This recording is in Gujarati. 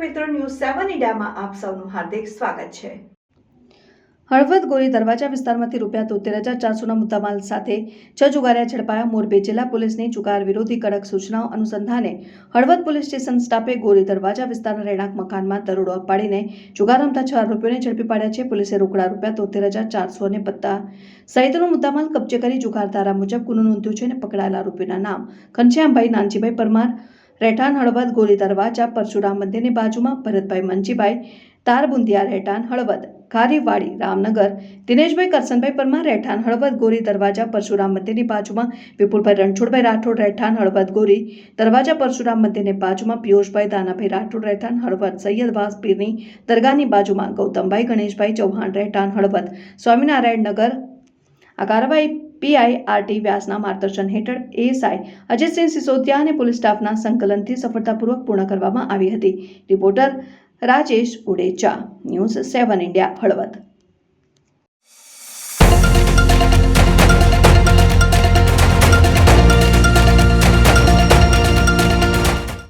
મીડિયામાં આપ સૌનું હાર્દિક સ્વાગત છે. હળવદ ગોરી દરવાજા વિસ્તારમાંથી રૂપિયા તોતેર હજાર ચારસોના મુદ્દામાલ સાથે છ જુગારિયા ઝડપાયા મોરબી જિલ્લા પોલીસની જુગાર વિરોધી કડક સૂચનાઓ અનુસંધાને હળવદ પોલીસ સ્ટેશન સ્ટાફે ગોરી દરવાજા વિસ્તારના રહેણાંક મકાનમાં દરોડો પાડીને જુગાર રમતા છ આરોપીઓને ઝડપી પાડ્યા છે. પોલીસે રોકડા રૂપિયા તોતેર હજાર ચારસો અને પત્તા સહિતનો મુદ્દામાલ કબજે કરી જુગાર ધારા મુજબ ગુનો નોંધ્યો છે અને પકડાયેલા આરોપીના નામ ઘનશ્યામભાઈ, નાનજીભાઈ પરમાર રહેઠાણ હળવદ ગોલી દરવાજા, પરશુરામ મંદિરની બાજુમાં ભરતભાઈ મંજીભાઈ તારબુંદિયા રહેઠાણ હળવદ ખારીવાડી રામનગર, દિનેશભાઈ કરસનભાઈ પરમાર રહેઠાણ હળવદ, ગોરી દરવાજા, પરશુરામ મંદિરની બાજુમાં, વિપુલભાઈ રણછોડભાઈ રાઠોડ રહેઠાણ હળવદ, ગોરી દરવાજા, પરશુરામ મંદિરની બાજુમાં, પિયુષભાઈ દાનાભાઈ રાઠોડ રહેઠાણ હળવદ, સૈયદ પીરની દરગાહની બાજુમાં, ગૌતમભાઈ ગણેશભાઈ ચૌહાણ રહેઠાણ હળવદ, સ્વામિનારાયણ નગર, આ કાર્યવાહી પીઆઈ આરટી વ્યાસના માર્ગદર્શન હેઠળ એએસઆઈ અજયસિંહ સિસોદિયા અને પોલીસ સ્ટાફના સંકલનથી સફળતાપૂર્વક પૂર્ણ કરવામાં આવી હતી. Reporter Rajesh Udecha, news seven India, Halvad.